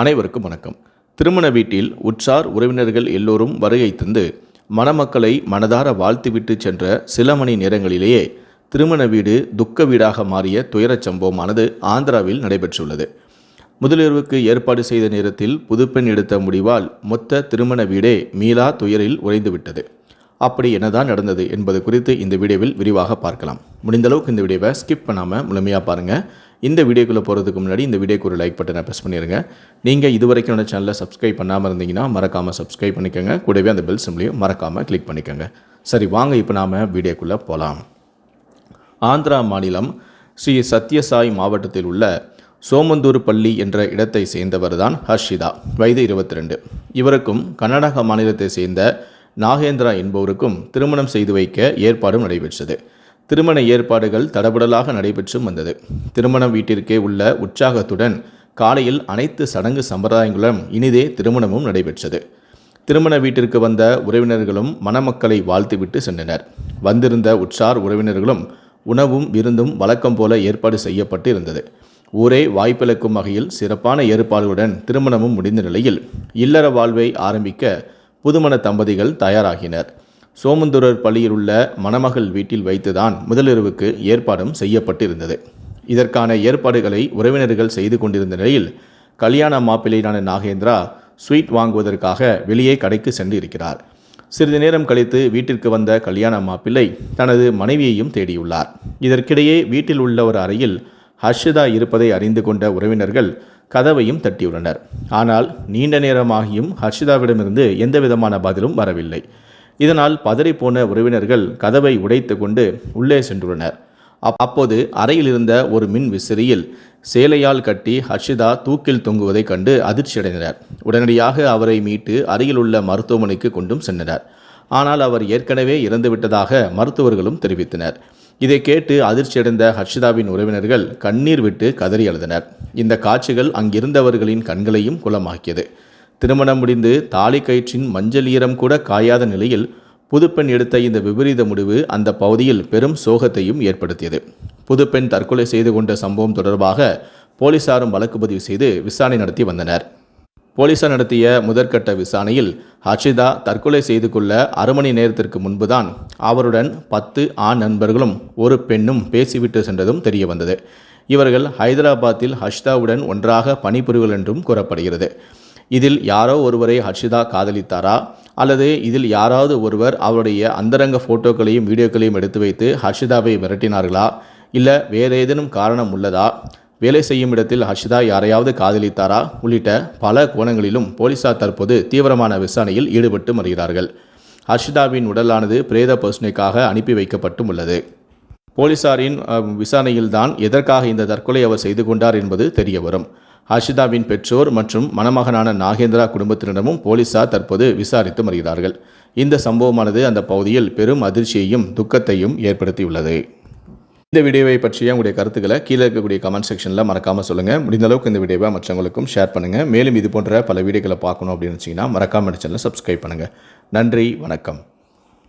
அனைவருக்கும் வணக்கம். திருமண வீட்டில் உற்றார் உறவினர்கள் எல்லோரும் வருகை தந்து மணமக்களை மனதார வாழ்த்துவிட்டு சென்ற சில மணி நேரங்களிலேயே திருமண வீடு துக்க வீடாக மாறிய துயரச் சம்பவமானது ஆந்திராவில் நடைபெற்றுள்ளது. முதலிரவுக்கு ஏற்பாடு செய்த நேரத்தில் புதுப்பெண் எடுத்த முடிவால் மொத்த திருமண வீடே மீளா துயரில் உறைந்துவிட்டது. அப்படி என்னதான் நடந்தது என்பது குறித்து இந்த வீடியோவில் விரிவாக பார்க்கலாம். முடிந்தளவுக்கு இந்த வீடியோவை ஸ்கிப் பண்ணாமல் முழுமையாக பாருங்கள் இந்த வீடியோக்குள்ளே போகிறதுக்கு முன்னாடி இந்த வீடியோக்கு ஒரு லைக் பட்டனை ப்ரெஸ் பண்ணிடுங்க நீங்கள் இதுவரைக்கும் என்னோட சேனலை சப்ஸ்கிரைப் பண்ணாமல் இருந்தீங்கன்னா மறக்காமல் சப்ஸ்கிரைப் பண்ணிக்கோங்க. கூடவே அந்த பெல் சிம்லையும் மறக்காமல் கிளிக் பண்ணிக்கோங்க. சரி வாங்க இப்போ நாம் வீடியோக்குள்ளே போகலாம் ஆந்திரா மாநிலம் ஸ்ரீ சத்யசாய் மாவட்டத்தில் உள்ள சோமந்தூர் பள்ளி என்ற இடத்தை சேர்ந்தவர் தான் ஹர்ஷிதா. வயது இருபத்தி ரெண்டு இவருக்கும் கர்நாடக மாநிலத்தை சேர்ந்த நாகேந்திரா என்பவருக்கும் திருமணம் செய்து வைக்க ஏற்பாடும் நடைபெற்றது. திருமண ஏற்பாடுகள் தடபுடலாக நடைபெற்றும் வந்தது. திருமண வீட்டிற்கே உள்ள உற்சாகத்துடன் காலையில் அனைத்து சடங்கு சம்பிரதாயங்களும் இனிதே திருமணமும் நடைபெற்றது. திருமண வீட்டிற்கு வந்த உறவினர்களும் மணமக்களை வாழ்த்துவிட்டு சென்றனர். வந்திருந்த உற்றார் உறவினர்களும் உணவும் விருந்தும் வழக்கம் போல ஏற்பாடு செய்யப்பட்டு இருந்தது ஊரே வாய்ப்பிழக்கும் வகையில் சிறப்பான ஏற்பாடுகளுடன் திருமணமும் முடிந்த நிலையில் இல்லற வாழ்வை ஆரம்பிக்க புதுமண தம்பதிகள் தயாராகினர். சோமந்துரர் பள்ளியில் உள்ள மணமகள் வீட்டில் வைத்துதான் முதலிரவுக்கு ஏற்பாடும் செய்யப்பட்டிருந்தது. இதற்கான ஏற்பாடுகளை உறவினர்கள் செய்து கொண்டிருந்த நிலையில் கல்யாண மாப்பிள்ளையான நாகேந்திரா ஸ்வீட் வாங்குவதற்காக வெளியே கடைக்கு சென்று இருக்கிறார் சிறிது நேரம் கழித்து வீட்டிற்கு வந்த கல்யாண மாப்பிள்ளை தனது மனைவியையும் தேடியுள்ளார். இதற்கிடையே வீட்டில் உள்ள ஒரு அறையில் ஹர்ஷிதா இருப்பதை அறிந்து கொண்ட உறவினர்கள் கதவையும் தட்டியுள்ளனர். ஆனால் நீண்ட நேரமாகியும் ஹர்ஷிதாவிடமிருந்து எந்த விதமான பதிலும் வரவில்லை. இதனால் பதறிப்போன உறவினர்கள் கதவை உடைத்து கொண்டு உள்ளே சென்றுள்ளனர். அப்போது அறையில் இருந்த ஒரு மின் விசிறியில் சேலையால் கட்டி ஹர்ஷிதா தூக்கில் தொங்குவதைக் கண்டு அதிர்ச்சியடைந்தனர். உடனடியாக அவரை மீட்டு அருகில் உள்ள மருத்துவமனைக்கு கொண்டும் சென்றனர். ஆனால் அவர் ஏற்கனவே இறந்துவிட்டதாக மருத்துவர்களும் தெரிவித்தனர். இதை கேட்டு அதிர்ச்சியடைந்த ஹர்ஷிதாவின் உறவினர்கள் கண்ணீர் விட்டு கதறி அழுதனர். இந்த காட்சிகள் அங்கிருந்தவர்களின் கண்களையும் குலமாக்கியது திருமணம் முடிந்து தாலி கயிற்றின் மஞ்சள் ஈரம் கூட காயாத நிலையில் புதுப்பெண் எடுத்த இந்த விபரீத முடிவு அந்த பகுதியில் பெரும் சோகத்தையும் ஏற்படுத்தியது. புதுப்பெண் தற்கொலை செய்து கொண்ட சம்பவம் தொடர்பாக போலீசாரும் வழக்கு பதிவு செய்து விசாரணை நடத்தி வந்தனர். போலீசார் நடத்திய முதற்கட்ட விசாரணையில் ஹர்ஷிதா தற்கொலை செய்து கொள்ள அரை மணி நேரத்திற்கு முன்புதான் அவருடன் பத்து ஆண் நண்பர்களும் ஒரு பெண்ணும் பேசிவிட்டு சென்றதும் தெரிய வந்தது. இவர்கள் ஹைதராபாத்தில் ஹர்ஷிதாவுடன் ஒன்றாக பணிபுரிகள் என்றும் கூறப்படுகிறது. இதில் யாரோ ஒருவரை ஹர்ஷிதா காதலித்தாரா? அல்லது இதில் யாராவது ஒருவர் அவருடைய அந்தரங்க ஃபோட்டோக்களையும் வீடியோக்களையும் எடுத்து வைத்து ஹர்ஷிதாவை மிரட்டினார்களா இல்லை வேறு ஏதேனும் காரணம் உள்ளதா? வேலை செய்யும் இடத்தில் ஹர்ஷிதா யாரையாவது காதலித்தாரா? உள்ளிட்ட பல கோணங்களிலும் போலீசார் தற்போது தீவிரமான விசாரணையில் ஈடுபட்டு வருகிறார்கள். ஹர்ஷிதாவின் உடலானது பிரேத பசுனைக்காக அனுப்பி வைக்கப்பட்டும் உள்ளது. போலீசாரின் விசாரணையில்தான் எதற்காக இந்த தற்கொலை அவர் செய்து கொண்டார் என்பது தெரிய வரும் ஹர்ஷிதாவின் பெற்றோர் மற்றும் மணமகனான நாகேந்திரா குடும்பத்தினரிடமும் போலீசார் தற்போது விசாரித்து வருகிறார்கள். இந்த சம்பவமானது அந்த பகுதியில் பெரும் அதிர்ச்சியையும் துக்கத்தையும் ஏற்படுத்தியுள்ளது. இந்த வீடியோவை பற்றிய உங்களுடைய கருத்துக்களை கீழே இருக்கக்கூடிய கமெண்ட் செக்ஷனில் மறக்காமல் சொல்லுங்கள் முடிந்த அளவுக்கு இந்த வீடியோவை மற்றவங்களுக்கும் ஷேர் பண்ணுங்கள் மேலும் இது போன்ற பல வீடியோக்களை பார்க்கணும் அப்படின்னு வச்சிங்கன்னா மறக்காமல் சேனலை சப்ஸ்கிரைப் பண்ணுங்கள் நன்றி வணக்கம்.